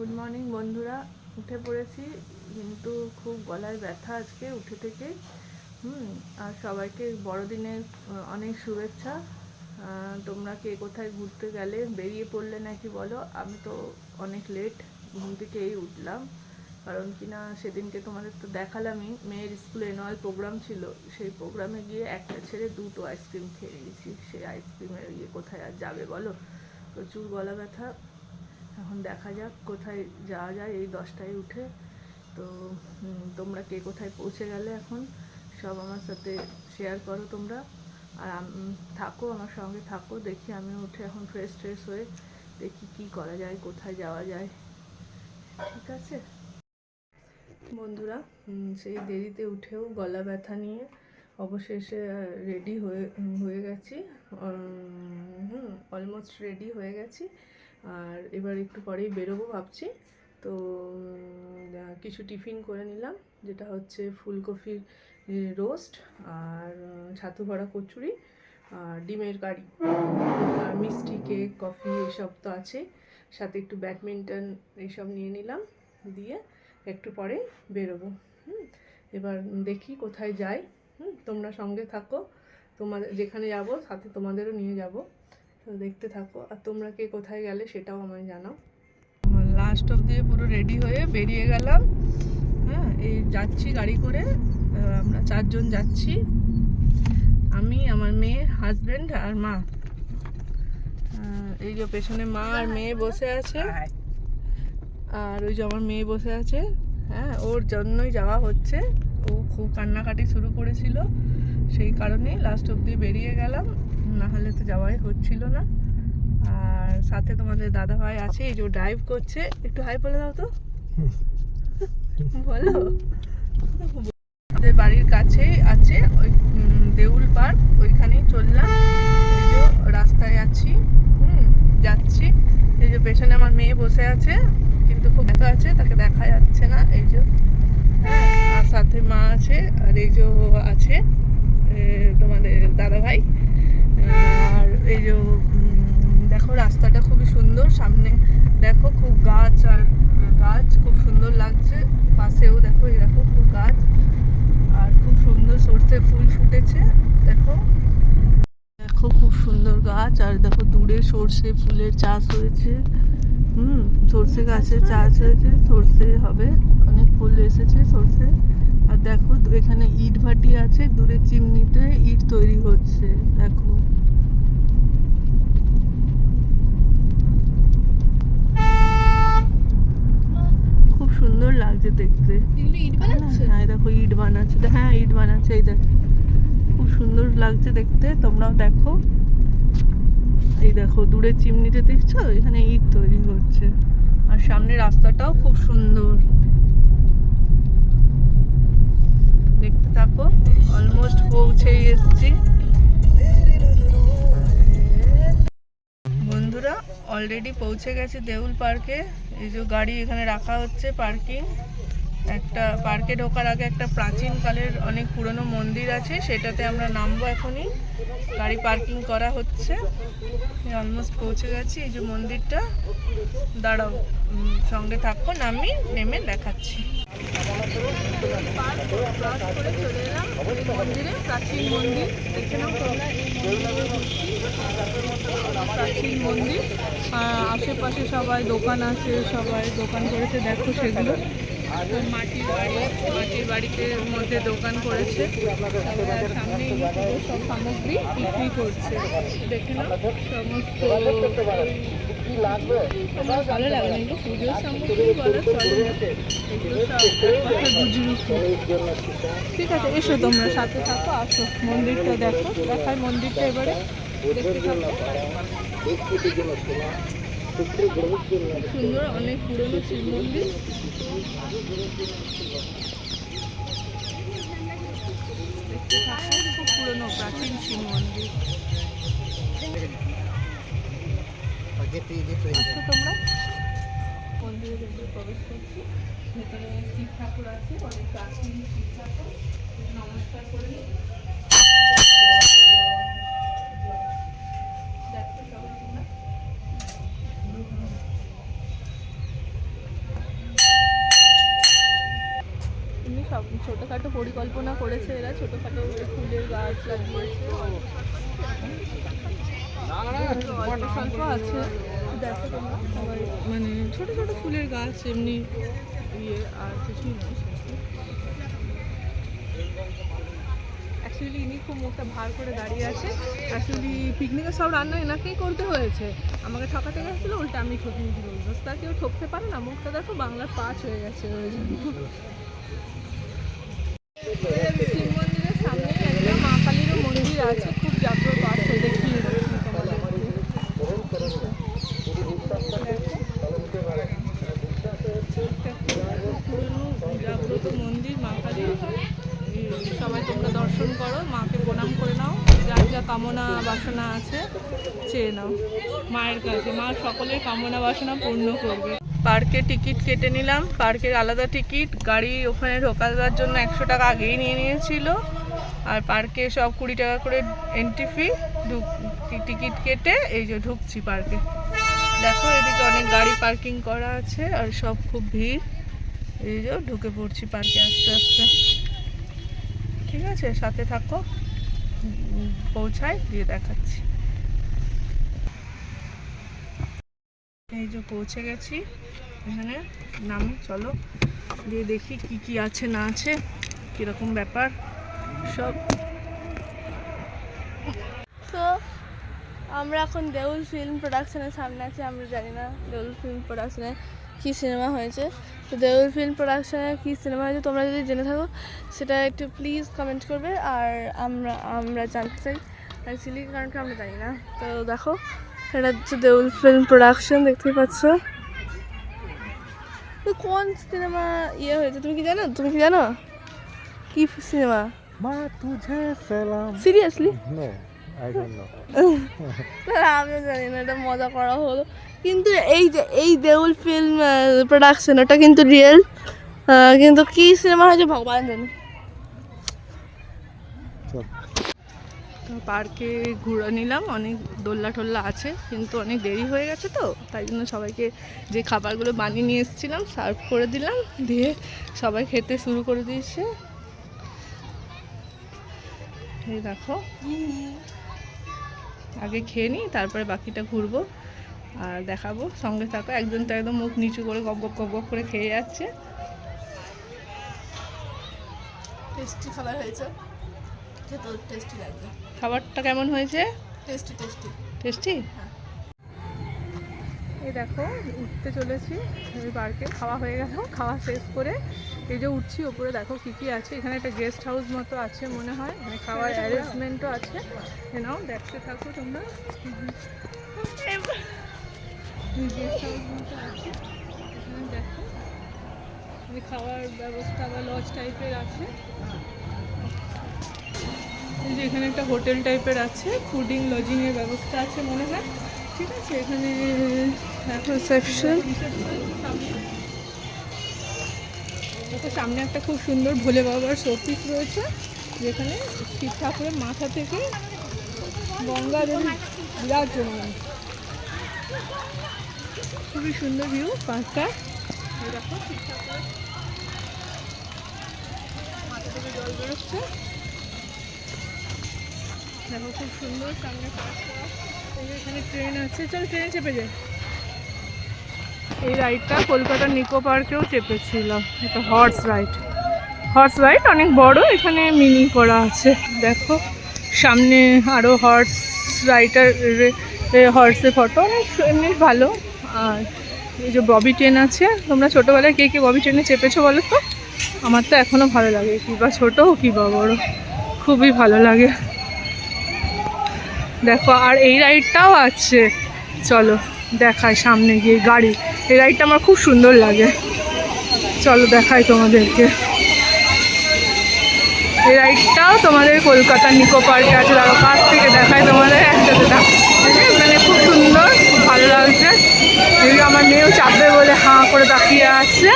Good morning বন্ধুরা। উঠে পড়েছি, কিন্তু খুব গলায় ব্যথা আজকে উঠে থেকে। হুম, আর সবাইকে বড়দিনের অনেক শুভেচ্ছা। তোমরা কে কোথায় ঘুরতে গেলে, বেরিয়ে পড়লে নাকি বলো? আমি তো অনেক লেট ঘুম থেকেই উঠলাম। কারণ কি না সেদিনকে তোমাদের তো দেখালামই, মেয়ের স্কুলে অ্যানুয়াল প্রোগ্রাম ছিল। সেই প্রোগ্রামে গিয়ে একটা ছেড়ে দুটো আইসক্রিম খেয়ে নিয়েছি। সেই আইসক্রিমের ইয়ে কোথায় আর যাবে বলো? প্রচুর গলা ব্যথা। এখন দেখা যাক, কোথায় যাওয়া যায়। এই দশটায় উঠে তো তোমরা কে কোথায় পৌঁছে গেলে এখন, সব আমার সাথে শেয়ার করো তোমরা। আর থাকো, আমার সঙ্গে থাকো, দেখি আমি উঠে এখন ফ্রেশ ট্রেশ হয়ে দেখি কি করা যায়, কোথায় যাওয়া যায়। ঠিক আছে? বন্ধুরা সেই দেরিতে উঠেও গলা ব্যথা নিয়ে অবশেষে রেডি হয়ে হয়ে গেছি। অলমোস্ট রেডি হয়ে গেছি। আর এবার একটু পরেই বেরোবো ভাবছি। তো কিছু টিফিন করে নিলাম, যেটা হচ্ছে ফুলকপির রোস্ট আর ছাতু ভরা কচুরি আর ডিমের কারি। আর মিষ্টি কেক, কফি এসব তো আছে সাথে একটু ব্যাডমিন্টন এইসব নিয়ে নিলাম, দিয়ে একটু পরে বেরোবো। হুম, এবার দেখি কোথায় যাই। হুম, তোমরা সঙ্গে থাকো। তোমাদের, যেখানে যাব, সাথে তোমাদেরও নিয়ে যাব। তো দেখতে থাকো। আর তোমরা কে কোথায় গেলে সেটাও আমায় জানাও। লাস্ট অফ দিয়ে পুরো রেডি হয়ে বেরিয়ে গেলাম। হ্যাঁ এই যাচ্ছি গাড়ি করে। আমরা চারজন যাচ্ছি। আমি, আমার মেয়ে হাজবেন্ড আর মা। এই যে পেছনে মা আর মেয়ে বসে আছে। আর ওই যে আমার মেয়ে বসে আছে। হ্যাঁ ওর জন্যই যাওয়া হচ্ছে। ও খুব কান্নাকাটি শুরু করেছিল। সেই কারণেই লাস্ট অব্দি বেরিয়ে গেলাম। না হলে তো যাওয়াই হচ্ছিল না। আর সাথে তোমাদের দাদা ভাই আছে, এই যে ড্রাইভ করছে। একটু হাই বলে দাও তো। বলো। আমাদের বাড়ির কাছেই আছে, ওই দেউল পার্ক। ওইখানেই চললাম। এই যে রাস্তায় আছি, হুম, যাচ্ছি। এই যে পেছনে আমার মেয়ে বসে আছে, কিন্তু খুব ব্যথা আছে, তাকে দেখা যাচ্ছে না। এই যে হ্যাঁ আর সাথে মা আছে, আর এই যে আছে তোমাদের দাদা ভাই আর এই যে দেখো রাস্তাটা খুবই সুন্দর, সামনে দেখো খুব গাছ আর, গাছ খুব সুন্দর লাগছে, পাশেও দেখো, এই দেখো খুব গাছ, আর খুব সুন্দর সর্ষে ফুল ফুটেছে, দেখো। দেখো খুব সুন্দর গাছ, আর দেখো দূরে সর্ষে ফুলের চাষ হয়েছে, হুম, সর্ষে গাছের চাষ হয়েছে, সর্ষে হবে, অনেক ফুল এসেছে সর্ষে আর দেখো দু- এখানে ইট ভাটি আছে দূরে চিমনিতে ইট তৈরি হচ্ছে দেখো। খুব সুন্দর লাগছে দেখতে। হ্যাঁ দেখো ইট বানাচ্ছে। হ্যাঁ ইট বানাচ্ছে এই দেখো। খুব সুন্দর লাগছে দেখতে তোমরাও দেখো। এই দেখো দূরে চিমনিতে দেখছ? এখানে ইট তৈরি হচ্ছে। আর সামনে রাস্তাটাও খুব সুন্দর দেখতে থাকো অলমোস্ট পৌঁছেই এসেছি। বন্ধুরা অলরেডি পৌঁছে গেছে দেউল পার্কে। এই যে গাড়ি এখানে রাখা হচ্ছে পার্কিং। একটা পার্কে ঢোকার আগে একটা প্রাচীন কালের অনেক পুরনো মন্দির আছে, সেটাতে আমরা নামবো এখনই। গাড়ি পার্কিং করা হচ্ছে। অলমোস্ট পৌঁছে গেছি, এই যে মন্দিরটা। দাঁড়াও সঙ্গে থাকো নামি নেমে দেখাচ্ছি। প্রাচীন মন্দির আশেপাশে সবাই দোকান আছে সবাই দোকান করেছে দেখো সেগুলো মাটির বাড়ি মাটির বাড়িতে মধ্যে দোকান করেছে সামনে সব সামগ্রী বিক্রি করছে দেখে নাও সমস্ত আমার ভালো লাগে না এগুলো পুজোর সামগ্রী বলা চলে। না এগুলো সব এক ঠিক আছে এসো তোমরা সাথে থাকো আসো মন্দিরটা দেখো দেখায় মন্দিরটা এবারে দেখতে থাকো। সুন্দর অনেক পুরনো শিব মন্দির। খুব পুরনো প্রাচীন শিব মন্দির। আচ্ছা, তোমরা? মন্দিরের ভেতরে প্রবেশ করছি? ভেতরে শিব ঠাকুর আছে অনেক প্রাচীন শিব ঠাকুর। নমস্কার করে। সব ছোটোখাটো পরিকল্পনা করেছে এরা ছোটোখাটো ফুলের গাছ লাগিয়েছে দেখো তোমরা মানে ছোট ছোট ফুলের গাছ, এমনি ইয়ে আর কিছুই নেই অ্যাকচুয়ালি ইনি খুব মুখটা ভার করে দাঁড়িয়ে আছে। অ্যাকচুয়ালি পিকনিকের সব রান্না এনাকেই করতে হয়েছে। আমাকে ঠকাতে গেছিল, উল্টা আমি ঠকিয়ে দিল তা কেউ ঠকতে পারে না, মুখটা দেখো বাংলার পাঁচ হয়ে গেছে। শিব মন্দিরের সামনে একটা মা কালীরও মন্দির আছে খুব জাগ্রত আছে দেখিয়ে দিচ্ছি তোমাদেরকে। একটা খুব পুরনো জাগ্রত মন্দির মা কালীর এই সবাই তোমরা দর্শন করো মাকে প্রণাম করে নাও যার যা কামনা বাসনা আছে, চেয়ে নাও। মায়ের কাছে, মা সকলের কামনা বাসনা পূর্ণ করবে। পার্কে টিকিট কেটে নিলাম, পার্কের আলাদা টিকিট, গাড়ি ওখানে ঢোকাবার জন্য একশো টাকা আগেই নিয়ে নিয়েছিল। আর পার্কে সব কুড়ি টাকা করে এন্ট্রি ফি টিকিট কেটে এই যে ঢুকছি পার্কে। দেখো এদিকে অনেক গাড়ি পার্কিং করা আছে, আর সব খুব ভিড়। এই যে ঢুকে পড়ছি পার্কে আস্তে আস্তে। ঠিক আছে, সাথে থাকো। পৌঁছায় দিয়ে দেখাচ্ছি। এই যে পৌঁছে গেছি, এখানে। নাম, চলো দিয়ে দেখি কি কি আছে, না আছে, কীরকম ব্যাপার, সব। তো আমরা এখন দেউল ফিল্ম প্রোডাকশনের সামনে আছি আমরা জানি না দেউল ফিল্ম প্রোডাকশনের কী সিনেমা হয়েছে। তো দেউল ফিল্ম প্রোডাকশনের কী সিনেমা হয়েছে তোমরা যদি জেনে থাকো সেটা একটু প্লিজ কমেন্ট করবে আর আমরা আমরা জানতে চাই। অ্যাকচুয়ালি কারণ আমরা জানি না। তো দেখো এটা হচ্ছে দেউল ফিল্ম প্রোডাকশন দেখতেই পাচ্ছ। তো কোন সিনেমা ইয়ে হয়েছে? তুমি কি জানো? তুমি কি জানো? কী সিনেমা? সিরিয়াসলি আমি জানি না এটা মজা করা হলো। কিন্তু এই যে এই দেউল ফিল্ম প্রোডাকশন ওটা কিন্তু রিয়েল কিন্তু কি সিনেমা হয়েছে ভগবান জানি। পার্কে ঘুরে নিলাম অনেক দোল্লা টোল্লা আছে কিন্তু অনেক দেরি হয়ে গেছে তো তাই জন্য সবাইকে যে খাবারগুলো বানিয়ে নিয়ে এসেছিলাম সার্ভ করে দিলাম দিয়ে সবাই খেতে শুরু করে দিয়েছে। এই দেখো। আগে খেয়ে নিই তারপরে বাকিটা ঘুরবো আর দেখাবো। সঙ্গে থাকো একজন তো একদম মুখ নিচু করে গপ গপ গপ গপ করে খেয়ে যাচ্ছে। টেস্টি খাবার হয়েছে। খেতে টেস্টি লাগবে। খাবারটা কেমন হয়েছে? টেস্টি টেস্টি টেস্টি এই দেখো উঠতে চলেছি এই পার্কে। খাওয়া হয়ে গেল খাওয়া শেষ করে এই যে উঠছি ওপরে দেখো কি কি আছে। এখানে একটা গেস্ট হাউস মতো আছে মনে হয়। এখানে খাওয়ার অ্যারেঞ্জমেন্টও আছে। নাও দেখতে থাকো তোমরা। গেস্ট হাউস মতো আছে। এখানে দেখো খাওয়ার ব্যবস্থা বা লজ টাইপের আছে। এই যে এখানে একটা হোটেল টাইপের আছে। ফুডিং লজিংয়ের ব্যবস্থা আছে মনে হয়। ঠিক আছে এখন রিসেপশন দেখো, সামনে একটা খুব সুন্দর ভোলে বাবার শোপিস রয়েছে, যেখানে শিব ঠাকুরের মাথা থেকে গঙ্গা দেবী বিরাজমান খুবই সুন্দর ভিউ পাঁচটা। দেখো দেখো, খুব সুন্দর, সামনে যে এখানে ট্রেন আছে। চল ট্রেনে চেপে যাই। এই রাইডটা কলকাতার নিকো পার্কেও চেপেছিল। এটা হর্স রাইড হর্স রাইড অনেক বড়, এখানে মিনি করা আছে। দেখো, সামনে আরও হর্স রাইডার হর্সের ফটো অনেক এমনি ভালো। আর এই যে ববি ট্রেন আছে, তোমরা ছোটোবেলায় কে কে ববি ট্রেনে চেপেছো বলো তো? আমার তো এখনও ভালো লাগে, কি বা ছোটো কি বা বড়। খুবই ভালো লাগে। দেখো, আর এই রাইডটাও আছে। চলো, দেখায় সামনে গিয়ে গাড়ি। এই রাইডটা আমার খুব সুন্দর লাগে। চলো দেখাই তোমাদেরকে। এই রাইডটাও তোমাদের কলকাতার নিকো পার্কে আছে দেখো কাছ থেকে দেখাই তোমাদের একসাথে। এই মানে খুব সুন্দর, খুব ভালো লাগছে। এদিকে আমার মেয়েও চাপবে বলে হাঁ করে তাকিয়ে আছে।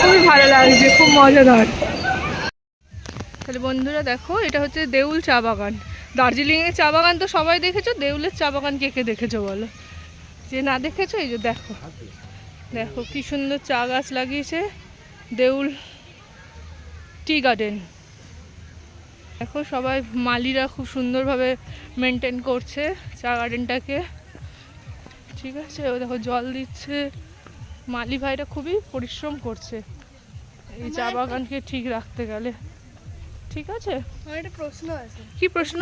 খুবই ভালো লাগছে, খুব মজাদার। তাহলে বন্ধুরা দেখো, এটা হচ্ছে দেউল চা বাগান। দার্জিলিংয়ের চা বাগান তো সবাই দেখেছ? দেউলের চা বাগান কে কে দেখেছ বলো? যে না দেখেছ? এই যে দেখো। দেখো কি সুন্দর চা গাছ লাগিয়েছে দেউল টি গার্ডেন। দেখো সবাই মালিরা খুব সুন্দরভাবে মেনটেন করছে চা গার্ডেনটাকে। ঠিক আছে ও দেখো জল দিচ্ছে। মালি ভাইরা খুবই পরিশ্রম করছে। এই চা বাগানকে ঠিক রাখতে গেলে। ঠিক আছে? আমার একটা প্রশ্ন আছে। কি প্রশ্ন?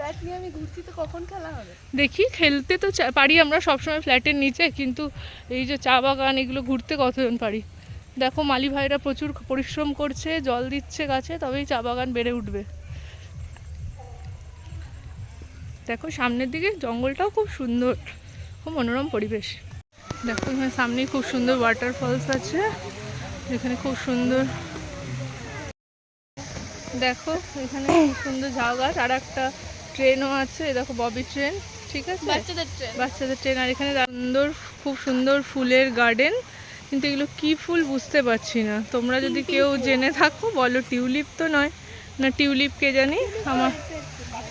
ব্যাট নিয়ে আমি ঘুরছি তো কখন খেলা হবে? দেখি খেলতে তো পারি আমরা সবসময় ফ্ল্যাটের নিচে কিন্তু এই যে চা বাগান এগুলো ঘুরতে কতজন পারি? দেখো মালি ভাইরা প্রচুর পরিশ্রম করছে জল দিচ্ছে গাছে তবেই চা বাগান বেড়ে উঠবে। দেখো সামনের দিকে জঙ্গলটাও খুব সুন্দর খুব মনোরম পরিবেশ। দেখো এখানে সামনেই খুব সুন্দর ওয়াটারফলস আছে এখানে খুব সুন্দর দেখো এখানে সুন্দর ঝাউ গাছ আর একটা ট্রেনও আছে দেখো ববি ট্রেন ঠিক আছে? বাচ্চাদের ট্রেন বাচ্চাদের ট্রেন আর এখানে সুন্দর খুব সুন্দর ফুলের গার্ডেন কিন্তু এগুলো কি ফুল বুঝতে পারছি না। তোমরা যদি কেউ জেনে থাকো বলো টিউলিপ তো নয়। না টিউলিপ কে জানি? আমার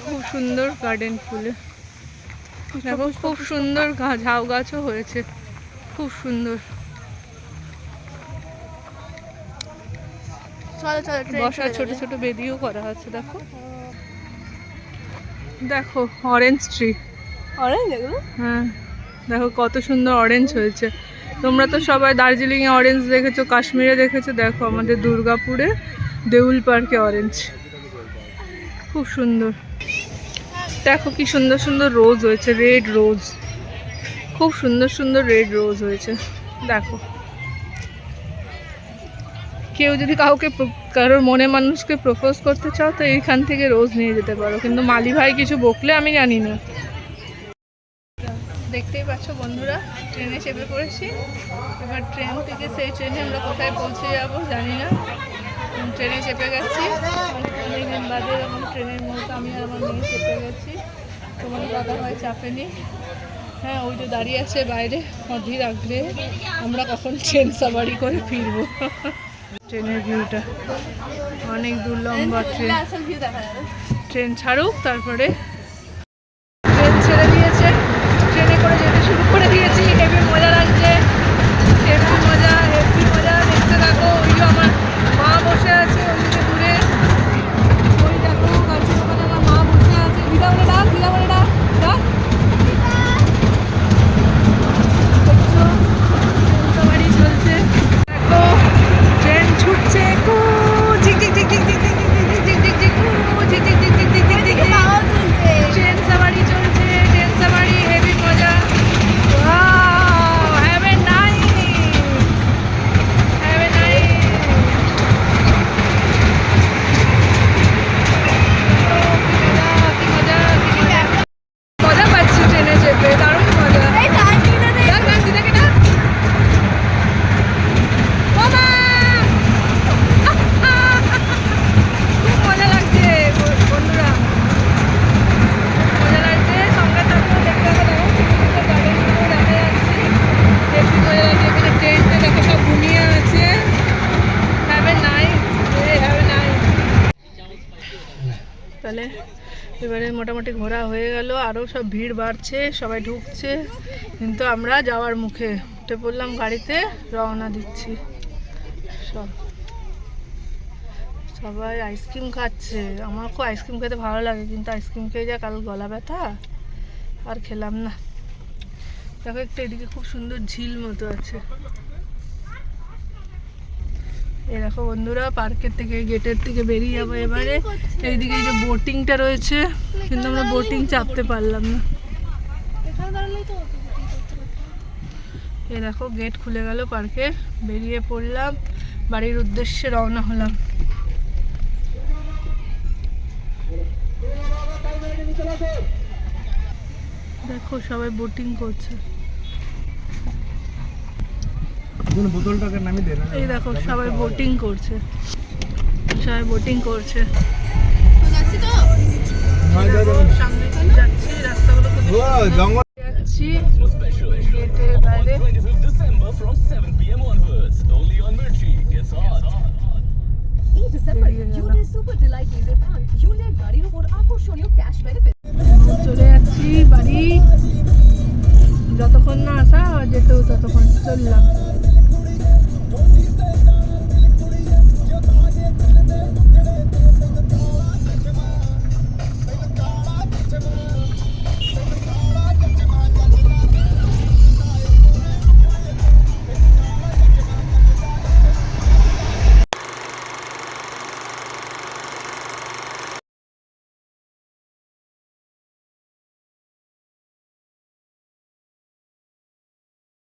খুব সুন্দর গার্ডেন ফুলে। দেখো খুব সুন্দর ঝাউ গাছও হয়েছে। খুব সুন্দর। চলো চলো বসার ছোট ছোট বেদিও করা আছে দেখো। দেখো অরেঞ্জ ট্রি অরেঞ্জ এগুলো? হ্যাঁ দেখো কত সুন্দর অরেঞ্জ হয়েছে। তোমরা তো সবাই দার্জিলিংয়ে অরেঞ্জ দেখেছ কাশ্মীরে দেখেছ দেখো আমাদের দুর্গাপুরে দেউল পার্কে অরেঞ্জ খুব সুন্দর। দেখো কি সুন্দর সুন্দর রোজ হয়েছে রেড রোজ খুব সুন্দর সুন্দর রেড রোজ হয়েছে। দেখো। কেউ যদি কাউকে কারোর মনে মানুষকে প্রপোজ করতে চাও, তো এইখান থেকে রোজ নিয়ে যেতে পারো। কিন্তু মালি ভাই কিছু বকলে আমি জানি না। দেখতেই পাচ্ছ বন্ধুরা, ট্রেনে চেপে পড়েছি। এবার ট্রেন থেকে সেই ট্রেনে আমরা কোথায় পৌঁছে যাব জানি না। ট্রেনে চেপে গেছি। অনেকদিন বাদে এরকম ট্রেনের মতো আমি আমার মেয়ে চেপে গেছি, তোমার দাদা ভাই চাপেনি হ্যাঁ ওই যে দাঁড়িয়ে আছে বাইরে, অধীর আগ্রহে। আমরা কখন ট্রেন সাবারি করে ফিরবো। ট্রেনের ভিউটা অনেক দূর লম্বা ট্রেন। ট্রেন ছাড়ুক তারপরে তাহলে এবারে মোটামুটি ঘোরা হয়ে গেল আরও সব ভিড় বাড়ছে, সবাই ঢুকছে। কিন্তু আমরা যাওয়ার মুখে, উঠে পড়লাম গাড়িতে, রওনা দিচ্ছি। সব। সবাই আইসক্রিম খাচ্ছে। আমার খুব আইসক্রিম খেতে ভালো লাগে, কিন্তু আইসক্রিম খেয়ে যা কাল গলা ব্যথা, আর খেলাম না। দেখো একটা এদিকে খুব সুন্দর ঝিল মতো আছে। দেখো বন্ধুরা, পার্কের থেকে, গেটের থেকে বেরিয়ে যাব এবারে। এইদিকে এই যে বোটিংটা রয়েছে, কিন্তু আমরা বোটিং চাপতে পারলাম না। দেখো গেট খুলে গেল পার্কের বেরিয়ে পড়লাম, বাড়ির উদ্দেশ্যে রওনা হলাম। দেখো, সবাই বোটিং করছে। বোতলটাকে নামিয়ে দে এই দেখো সবাই বোটিং করছে। সবাই বোটিং করছে। যাচ্ছি তো সামনে দিয়ে যাচ্ছি রাস্তাগুলো জঙ্গল। যাচ্ছি। গেটের বাইরে। চলে যাচ্ছি বাড়ি। যতক্ষণ না আসা যেতেও ততক্ষণ চললাম।